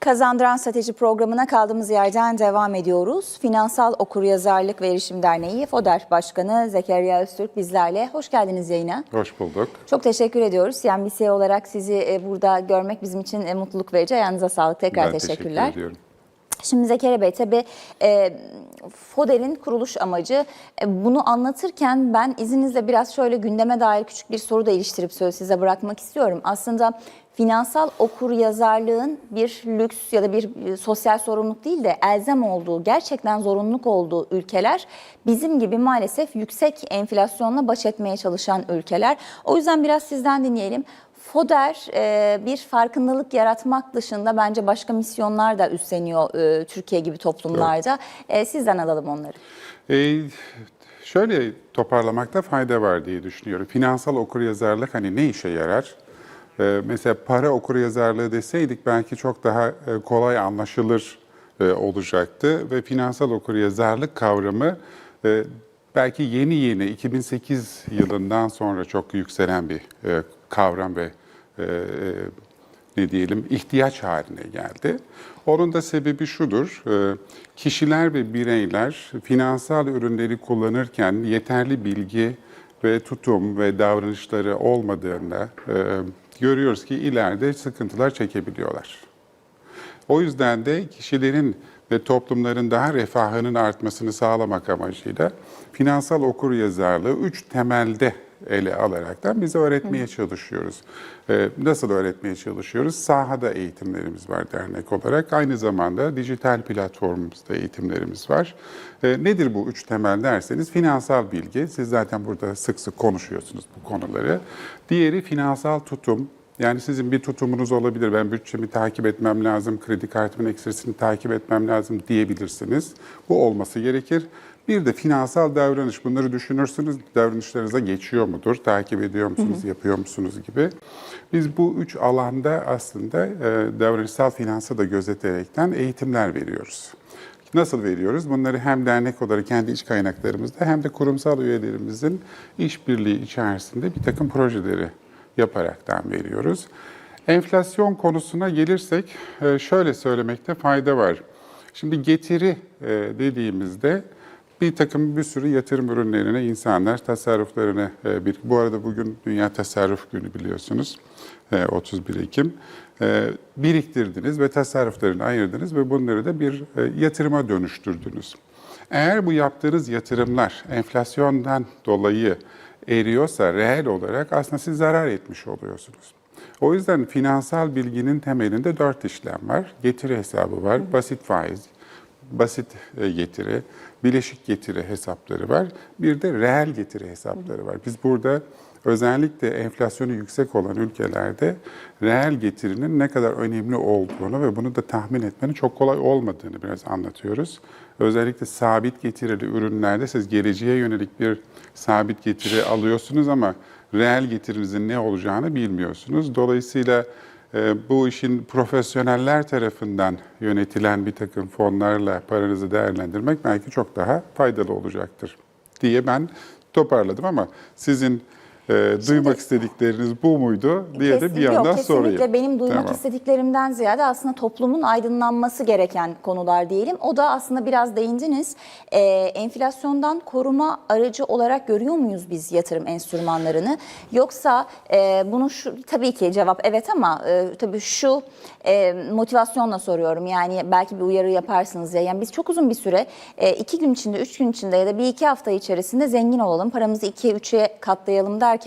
Kazandıran Strateji programına kaldığımız yerden devam ediyoruz. Finansal Okuryazarlık ve Erişim Derneği FODER Başkanı Zekeriya Öztürk bizlerle. Hoş geldiniz yayına. Hoş bulduk. Çok teşekkür ediyoruz. CNBC olarak sizi e, burada görmek bizim için e, mutluluk verici. Ayağınıza sağlık. Tekrar ben teşekkürler. teşekkür ediyorum. Şimdi Zekeriya Bey tabii e, FODER'in kuruluş amacı e, bunu anlatırken ben izninizle biraz şöyle gündeme dair küçük bir soru da iliştirip söz size bırakmak istiyorum. Aslında finansal okur yazarlığın bir lüks ya da bir e, sosyal sorumluluk değil de elzem olduğu, gerçekten zorunluluk olduğu ülkeler bizim gibi maalesef yüksek enflasyonla baş etmeye çalışan ülkeler. O yüzden biraz sizden dinleyelim. FODER e, bir farkındalık yaratmak dışında bence başka misyonlar da üstleniyor e, Türkiye gibi toplumlarda. E, Sizden alalım onları. Ee, şöyle toparlamakta fayda var diye düşünüyorum. Finansal okuryazarlık hani ne işe yarar? Mesela para okuryazarlığı deseydik belki çok daha e, kolay anlaşılır e, olacaktı ve finansal okuryazarlık kavramı e, belki yeni yeni 2008 yılından sonra çok yükselen bir e, kavram ve e, ne diyelim ihtiyaç haline geldi. Onun da sebebi şudur. e, Kişiler ve bireyler finansal ürünleri kullanırken yeterli bilgi ve tutum ve davranışları olmadığında e, görüyoruz ki ileride sıkıntılar çekebiliyorlar. O yüzden de kişilerin ve toplumların daha refahının artmasını sağlamak amacıyla finansal okuryazarlığı üç temelde ele alaraktan biz öğretmeye çalışıyoruz. Ee, nasıl öğretmeye çalışıyoruz? Sahada eğitimlerimiz var dernek olarak. Aynı zamanda dijital platformumuzda eğitimlerimiz var. Ee, nedir bu üç temel derseniz finansal bilgi. Siz zaten burada sık sık konuşuyorsunuz bu konuları. Diğeri finansal tutum, yani sizin bir tutumunuz olabilir. Ben bütçemi takip etmem lazım, kredi kartımın ekstresini takip etmem lazım diyebilirsiniz. Bu olması gerekir. Bir de finansal davranış. Bunları düşünürsünüz. Davranışlarınıza geçiyor mudur? Takip ediyor musunuz? Yapıyor musunuz gibi. Biz bu üç alanda aslında e, davranışsal finansı da gözeterekten eğitimler veriyoruz. Nasıl veriyoruz? Bunları hem dernek olarak kendi iç kaynaklarımızda hem de kurumsal üyelerimizin işbirliği içerisinde bir takım projeleri yaparaktan veriyoruz. Enflasyon konusuna gelirsek e, şöyle söylemekte fayda var. Şimdi getiri e, dediğimizde bir takım bir sürü yatırım ürünlerine insanlar tasarruflarını e, bir bu arada bugün Dünya Tasarruf Günü biliyorsunuz 31 Ekim biriktirdiniz ve tasarruflarını ayırdınız ve bunları da bir yatırıma dönüştürdünüz. Eğer bu yaptığınız yatırımlar enflasyondan dolayı eriyorsa reel olarak aslında siz zarar etmiş oluyorsunuz. O yüzden finansal bilginin temelinde dört işlem var. Getiri hesabı var, basit faiz, basit e, getiri, bileşik getiri hesapları var. Bir de reel getiri hesapları var. Biz burada özellikle enflasyonu yüksek olan ülkelerde reel getirinin ne kadar önemli olduğunu ve bunu da tahmin etmenin çok kolay olmadığını biraz anlatıyoruz. Özellikle sabit getirili ürünlerde siz geleceğe yönelik bir sabit getiri alıyorsunuz ama reel getirinizin ne olacağını bilmiyorsunuz. Dolayısıyla bu işin profesyoneller tarafından yönetilen bir takım fonlarla paranızı değerlendirmek belki çok daha faydalı olacaktır diye ben toparladım ama sizin e, duymak istedikleriniz bu muydu diye de bir yandan yok, kesinlikle sorayım. benim duymak Tamam. istediklerimden ziyade aslında toplumun aydınlanması gereken konular diyelim. O da aslında biraz değindiniz. Ee, enflasyondan koruma aracı olarak görüyor muyuz biz yatırım enstrümanlarını? Yoksa e, bunu şu tabii ki cevap evet ama e, tabii şu e, motivasyonla soruyorum. Yani belki bir uyarı yaparsınız ya. Yani biz çok uzun bir süre e, iki gün içinde, üç gün içinde ya da bir iki hafta içerisinde zengin olalım, paramızı ikiye, üçe katlayalım derken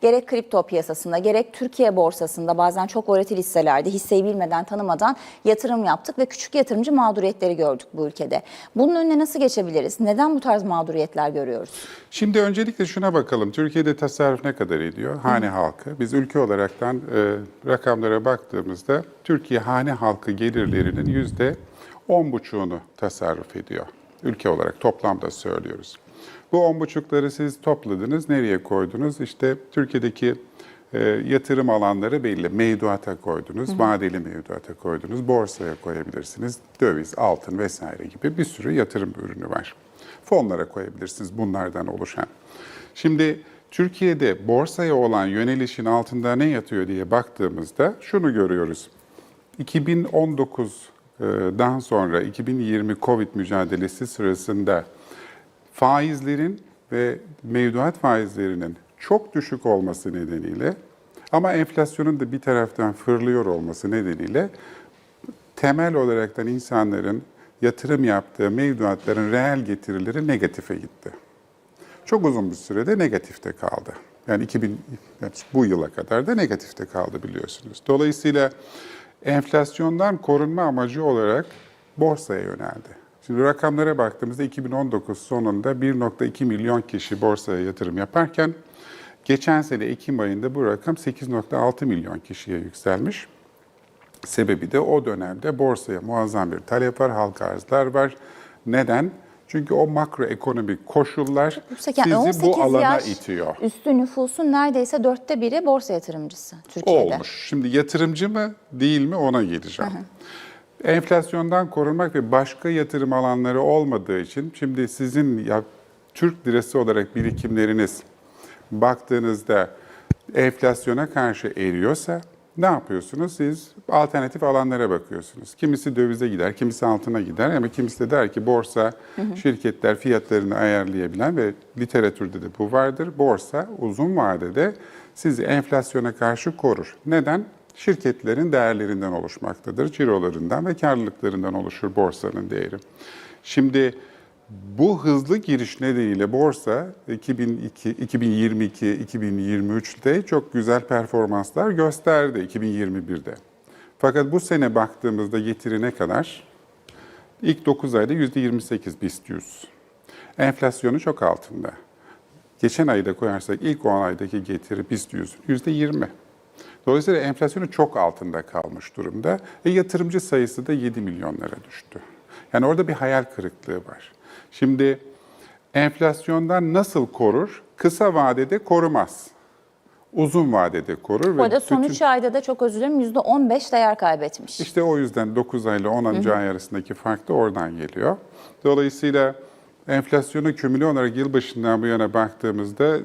gerek kripto piyasasında gerek Türkiye borsasında bazen çok volatil hisselerde hisseyi bilmeden tanımadan yatırım yaptık ve küçük yatırımcı mağduriyetleri gördük bu ülkede. Bunun önüne nasıl geçebiliriz? Neden bu tarz mağduriyetler görüyoruz? Şimdi öncelikle şuna bakalım. Türkiye'de tasarruf ne kadar ediyor? Hane halkı. Biz ülke olaraktan e, rakamlara baktığımızda Türkiye hane halkı gelirlerinin yüzde on buçuğunu tasarruf ediyor. Ülke olarak toplamda söylüyoruz. Bu on buçukları siz topladınız, nereye koydunuz? İşte Türkiye'deki e, yatırım alanları belli. Mevduata koydunuz, vadeli mevduata koydunuz, borsaya koyabilirsiniz. Döviz, altın vesaire gibi bir sürü yatırım ürünü var. Fonlara koyabilirsiniz bunlardan oluşan. Şimdi Türkiye'de borsaya olan yönelişin altında ne yatıyor diye baktığımızda şunu görüyoruz. 2019'dan sonra 2020 Covid mücadelesi sırasında faizlerin ve mevduat faizlerinin çok düşük olması nedeniyle ama enflasyonun da bir taraftan fırlıyor olması nedeniyle temel olaraktan insanların yatırım yaptığı mevduatların reel getirileri negatife gitti. Çok uzun bir sürede negatifte kaldı. Yani 2000 yani bu yıla kadar da negatifte kaldı biliyorsunuz. Dolayısıyla enflasyondan korunma amacı olarak borsaya yöneldi. Şimdi rakamlara baktığımızda 2019 sonunda 1.2 milyon kişi borsaya yatırım yaparken geçen sene Ekim ayında bu rakam 8.6 milyon kişiye yükselmiş. Sebebi de o dönemde borsaya muazzam bir talep var, halka arzlar var. Neden? Çünkü o makroekonomik koşullar Yüksek, yani sizi 18 bu alana yaş itiyor. Üstü nüfusun neredeyse dörtte biri borsa yatırımcısı Türkiye'de. Olmuş. Şimdi yatırımcı mı değil mi ona geleceğim. Enflasyondan korunmak ve başka yatırım alanları olmadığı için şimdi sizin ya, Türk lirası olarak birikimleriniz baktığınızda enflasyona karşı eriyorsa ne yapıyorsunuz? Siz alternatif alanlara bakıyorsunuz. Kimisi dövize gider, kimisi altına gider ama kimisi de der ki borsa şirketler fiyatlarını ayarlayabilen ve literatürde de bu vardır. Borsa uzun vadede sizi enflasyona karşı korur. Neden? Şirketlerin değerlerinden oluşmaktadır. Cirolarından ve karlılıklarından oluşur borsanın değeri. Şimdi bu hızlı giriş nedeniyle borsa 2002, 2022, 2023'te çok güzel performanslar gösterdi 2021'de. Fakat bu sene baktığımızda getiri ne kadar? İlk 9 ayda %28 BIST 100. Enflasyonu çok altında. Geçen ayda koyarsak ilk 10 aydaki getiri BIST 100 %20. Dolayısıyla enflasyonu çok altında kalmış durumda. E, yatırımcı sayısı da 7 milyonlara düştü. Yani orada bir hayal kırıklığı var. Şimdi enflasyondan nasıl korur? Kısa vadede korumaz. Uzun vadede korur. Bu arada son bütün- 3 ayda da çok özür dilerim %15 değer kaybetmiş. İşte o yüzden 9 ay ile 10. ay arasındaki fark da oradan geliyor. Dolayısıyla enflasyonu kümüle olarak yılbaşından bu yana baktığımızda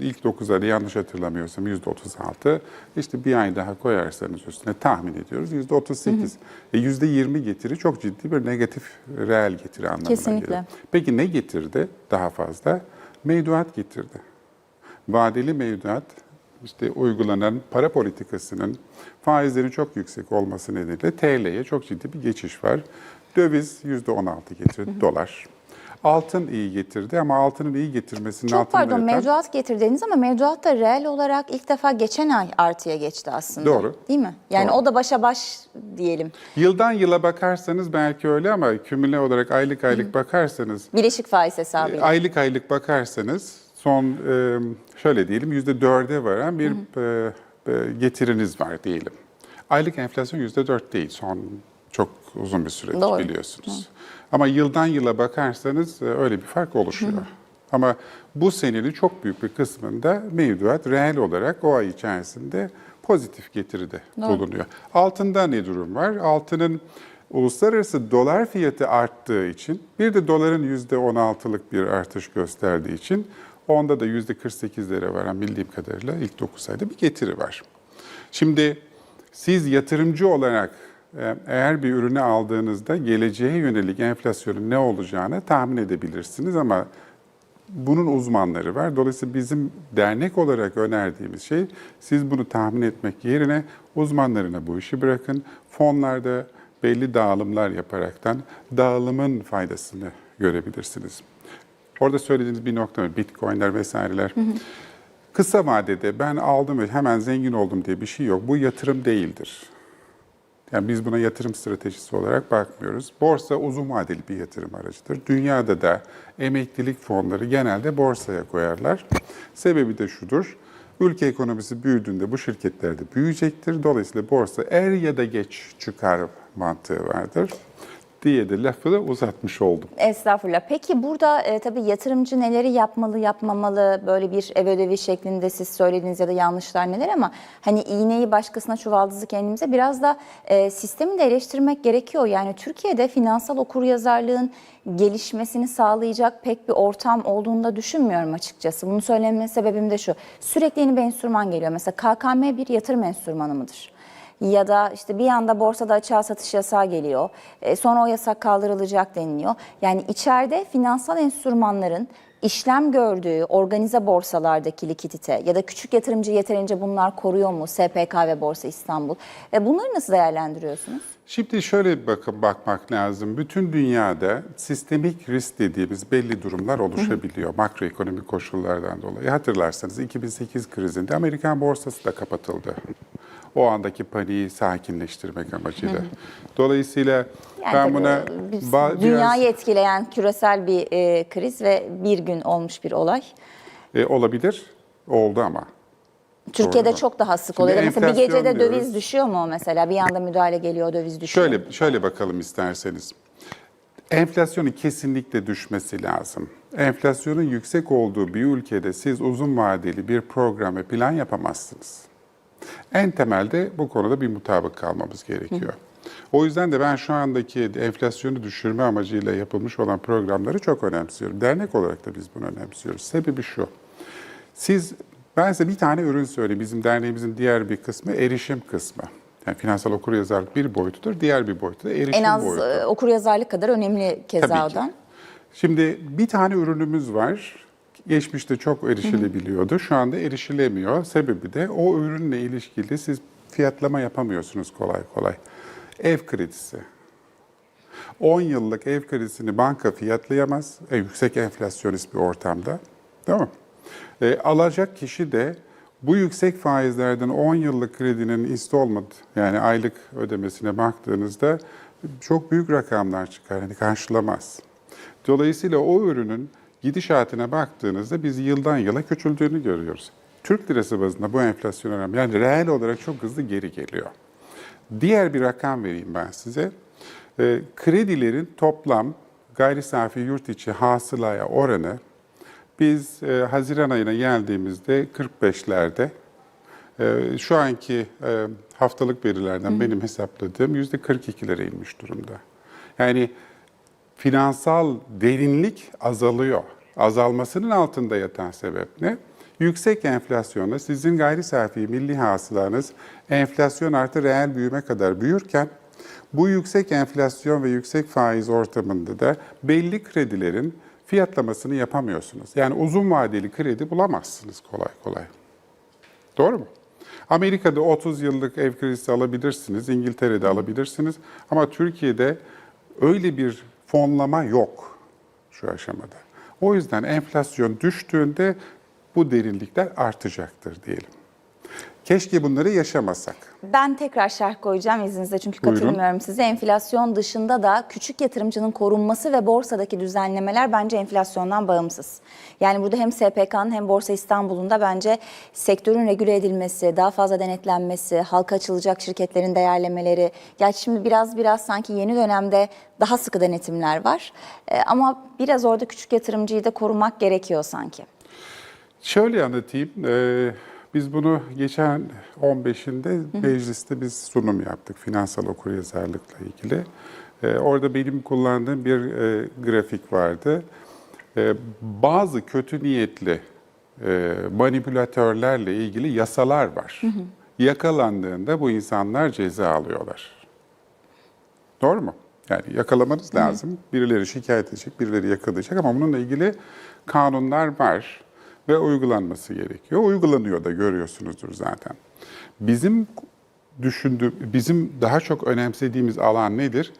ilk 9 ayda yanlış hatırlamıyorsam %36. İşte bir ay daha koyarsanız üstüne tahmin ediyoruz %38. E %20 getiri çok ciddi bir negatif reel getiri anlamına Kesinlikle. geliyor. Peki ne getirdi daha fazla? Mevduat getirdi. Vadeli mevduat işte uygulanan para politikasının faizlerin çok yüksek olması nedeniyle TL'ye çok ciddi bir geçiş var. Döviz %16 getirdi, dolar. Altın iyi getirdi ama altının iyi getirmesinin Çok altında pardon yatan- mevduat getirdiniz ama mevduat da reel olarak ilk defa geçen ay artıya geçti aslında. Doğru. Değil mi? Yani Doğru. o da başa baş diyelim. Yıldan yıla bakarsanız belki öyle ama kümüle olarak aylık aylık bakarsanız Bileşik faiz hesabıyla. Aylık aylık bakarsanız son e, şöyle diyelim yüzde dörde varan bir e, e, getiriniz var diyelim. Aylık enflasyon yüzde dört değil son çok uzun bir süredir Doğru. biliyorsunuz. Ama yıldan yıla bakarsanız e, öyle bir fark oluşuyor. Ama bu senenin çok büyük bir kısmında mevduat reel olarak o ay içerisinde pozitif getiride bulunuyor. Altında ne durum var? Altının uluslararası dolar fiyatı arttığı için bir de doların %16'lık bir artış gösterdiği için onda da %48'lere varan bildiğim kadarıyla ilk 9 ayda bir getiri var. Şimdi siz yatırımcı olarak eğer bir ürünü aldığınızda geleceğe yönelik enflasyonun ne olacağını tahmin edebilirsiniz ama bunun uzmanları var. Dolayısıyla bizim dernek olarak önerdiğimiz şey siz bunu tahmin etmek yerine uzmanlarına bu işi bırakın. Fonlarda belli dağılımlar yaparaktan dağılımın faydasını görebilirsiniz. Orada söylediğiniz bir nokta var. Bitcoin'ler vesaireler. Kısa vadede ben aldım ve hemen zengin oldum diye bir şey yok. Bu yatırım değildir. Yani biz buna yatırım stratejisi olarak bakmıyoruz. Borsa uzun vadeli bir yatırım aracıdır. Dünyada da emeklilik fonları genelde borsaya koyarlar. Sebebi de şudur. Ülke ekonomisi büyüdüğünde bu şirketler de büyüyecektir. Dolayısıyla borsa er ya da geç çıkar mantığı vardır diye de lafı da uzatmış oldum. Estağfurullah. Peki burada e, tabii yatırımcı neleri yapmalı, yapmamalı böyle bir ev ödevi şeklinde siz söylediğiniz ya da yanlışlar neler ama hani iğneyi başkasına çuvaldızı kendimize biraz da e, sistemi de eleştirmek gerekiyor. Yani Türkiye'de finansal okuryazarlığın gelişmesini sağlayacak pek bir ortam olduğunu da düşünmüyorum açıkçası. Bunu söylememe sebebim de şu. Sürekli yeni bir enstrüman geliyor. Mesela KKM bir yatırım enstrümanı mıdır? Ya da işte bir anda borsada açığa satış yasağı geliyor. E, sonra o yasak kaldırılacak deniliyor. Yani içeride finansal enstrümanların işlem gördüğü organize borsalardaki likidite ya da küçük yatırımcı yeterince bunlar koruyor mu? SPK ve Borsa İstanbul. E, bunları nasıl değerlendiriyorsunuz? Şimdi şöyle bir bakın bakmak lazım. Bütün dünyada sistemik risk dediğimiz belli durumlar oluşabiliyor makroekonomik koşullardan dolayı. Hatırlarsanız 2008 krizinde Amerikan borsası da kapatıldı. O andaki paniği sakinleştirmek amacıyla. Dolayısıyla Yani ben buna biz- dünyayı biraz etkileyen küresel bir e, kriz ve bir gün olmuş bir olay. e, olabilir. Oldu ama. Türkiye'de Doğru. çok daha sık oluyor. Mesela bir gecede diyoruz. döviz düşüyor mu mesela? Bir anda müdahale geliyor döviz düşüyor. Şöyle şöyle bakalım isterseniz. Enflasyonun kesinlikle düşmesi lazım. Enflasyonun yüksek olduğu bir ülkede siz uzun vadeli bir program ve plan yapamazsınız. En temelde bu konuda bir mutabık kalmamız gerekiyor. O yüzden de ben şu andaki enflasyonu düşürme amacıyla yapılmış olan programları çok önemsiyorum. Dernek olarak da biz bunu önemsiyoruz. Sebebi şu. Siz, ben size bir tane ürün söyleyeyim. Bizim derneğimizin diğer bir kısmı erişim kısmı. Yani finansal okuryazarlık bir boyutudur, diğer bir boyutu da erişim En az boyutu. e, okuryazarlık kadar önemli keza Tabii ki. Şimdi bir tane ürünümüz var. Geçmişte çok erişilebiliyordu. Şu anda erişilemiyor. Sebebi de o ürünle ilişkili siz fiyatlama yapamıyorsunuz kolay kolay. Ev kredisi. 10 yıllık ev kredisini banka fiyatlayamaz. E, yüksek enflasyonist bir ortamda. Değil mi? E, alacak kişi de bu yüksek faizlerden 10 yıllık kredinin installment yani aylık ödemesine baktığınızda çok büyük rakamlar çıkar. Yani karşılamaz. Dolayısıyla o ürünün gidişatına baktığınızda biz yıldan yıla küçüldüğünü görüyoruz. Türk lirası bazında bu enflasyon oranı yani reel olarak çok hızlı geri geliyor. Diğer bir rakam vereyim ben size. E, kredilerin toplam gayri safi yurt içi hasılaya oranı biz e, Haziran ayına geldiğimizde 45'lerde e, şu anki e, haftalık verilerden benim hesapladığım yüzde 42'lere inmiş durumda. Yani finansal derinlik azalıyor. Azalmasının altında yatan sebep ne? Yüksek enflasyonla sizin gayri safi milli hasılanız enflasyon artı reel büyüme kadar büyürken bu yüksek enflasyon ve yüksek faiz ortamında da belli kredilerin fiyatlamasını yapamıyorsunuz. Yani uzun vadeli kredi bulamazsınız kolay kolay. Doğru mu? Amerika'da 30 yıllık ev kredisi alabilirsiniz, İngiltere'de alabilirsiniz ama Türkiye'de öyle bir fonlama yok şu aşamada. O yüzden enflasyon düştüğünde bu derinlikler artacaktır diyelim. Keşke bunları yaşamasak. Ben tekrar şerh koyacağım izninizle çünkü Buyurun. katılmıyorum size. Enflasyon dışında da küçük yatırımcının korunması ve borsadaki düzenlemeler bence enflasyondan bağımsız. Yani burada hem SPK'nın hem Borsa İstanbul'un da bence sektörün regüle edilmesi, daha fazla denetlenmesi, halka açılacak şirketlerin değerlemeleri. Gerçi şimdi biraz biraz sanki yeni dönemde daha sıkı denetimler var. Ee, ama biraz orada küçük yatırımcıyı da korumak gerekiyor sanki. Şöyle anlatayım. Ee, biz bunu geçen 15'inde mecliste biz sunum yaptık finansal okuryazarlıkla ilgili. Ee, orada benim kullandığım bir e, grafik vardı. Ee, bazı kötü niyetli e, manipülatörlerle ilgili yasalar var. Yakalandığında bu insanlar ceza alıyorlar. Doğru mu? Yani yakalamanız lazım. Birileri şikayet edecek, birileri yakalayacak ama bununla ilgili kanunlar var ve uygulanması gerekiyor. Uygulanıyor da görüyorsunuzdur zaten. Bizim düşündüğüm, bizim daha çok önemsediğimiz alan nedir?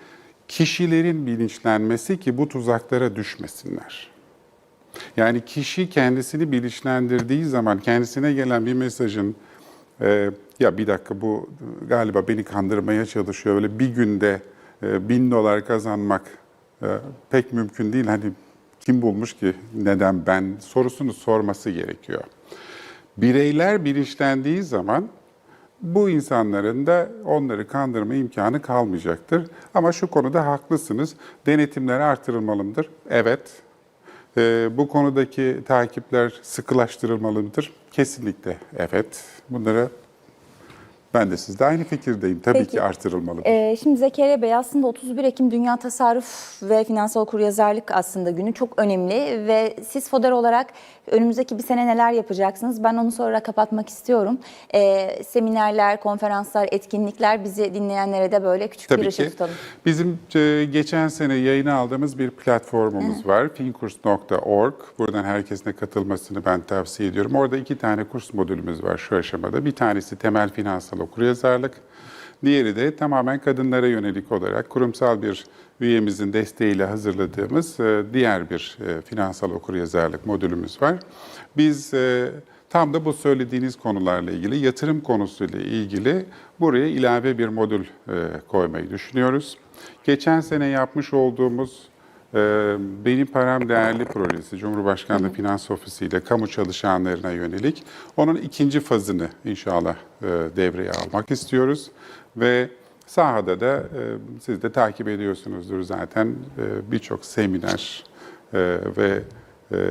Kişilerin bilinçlenmesi ki bu tuzaklara düşmesinler. Yani kişi kendisini bilinçlendirdiği zaman kendisine gelen bir mesajın e, ya bir dakika bu galiba beni kandırmaya çalışıyor. Öyle bir günde e, bin dolar kazanmak e, pek mümkün değil. Hani kim bulmuş ki neden ben sorusunu sorması gerekiyor. Bireyler bilinçlendiği zaman bu insanların da onları kandırma imkanı kalmayacaktır. Ama şu konuda haklısınız. Denetimler artırılmalıdır. Evet. Ee, bu konudaki takipler sıkılaştırılmalıdır. Kesinlikle evet. Bunlara Ben de sizde aynı fikirdeyim. Tabii Peki. ki artırılmalı. Ee, şimdi Zekeriya Bey aslında 31 Ekim Dünya Tasarruf ve Finansal Okuryazarlık aslında günü çok önemli ve siz FODER olarak önümüzdeki bir sene neler yapacaksınız? Ben onu sonra kapatmak istiyorum. Ee, seminerler, konferanslar, etkinlikler bizi dinleyenlere de böyle küçük bir Tabii ışık ki. tutalım. Bizim e, geçen sene yayına aldığımız bir platformumuz var. finkurs.org. Buradan herkesine katılmasını ben tavsiye ediyorum. Orada iki tane kurs modülümüz var şu aşamada. Bir tanesi temel finansal okuryazarlık. Diğeri de tamamen kadınlara yönelik olarak kurumsal bir üyemizin desteğiyle hazırladığımız e, diğer bir e, finansal okuryazarlık modülümüz var. Biz e, Tam da bu söylediğiniz konularla ilgili, yatırım konusuyla ilgili buraya ilave bir modül koymayı düşünüyoruz. Geçen sene yapmış olduğumuz Benim Param Değerli projesi, Cumhurbaşkanlığı Finans Ofisi ile kamu çalışanlarına yönelik onun ikinci fazını inşallah e, devreye almak istiyoruz. Ve sahada da e, siz de takip ediyorsunuzdur zaten e, birçok seminer ve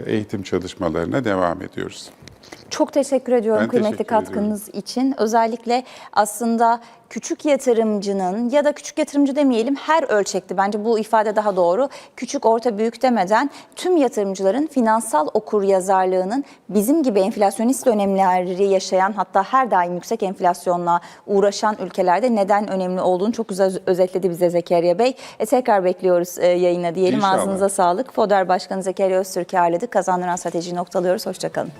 eğitim çalışmalarına devam ediyoruz. Çok teşekkür ediyorum Ben kıymetli teşekkür katkınız için. Özellikle aslında küçük yatırımcının ya da küçük yatırımcı demeyelim her ölçekte bence bu ifade daha doğru. Küçük, orta, büyük demeden tüm yatırımcıların finansal okur yazarlığının bizim gibi enflasyonist dönemleri yaşayan hatta her daim yüksek enflasyonla uğraşan ülkelerde neden önemli olduğunu çok güzel özetledi bize Zekeriya Bey. E, tekrar bekliyoruz e, yayına diyelim. İnşallah. Ağzınıza sağlık. FODER Başkanı Zekeriya Öztürk'ü ağırladık. Kazandıran stratejiyi noktalıyoruz. Hoşçakalın.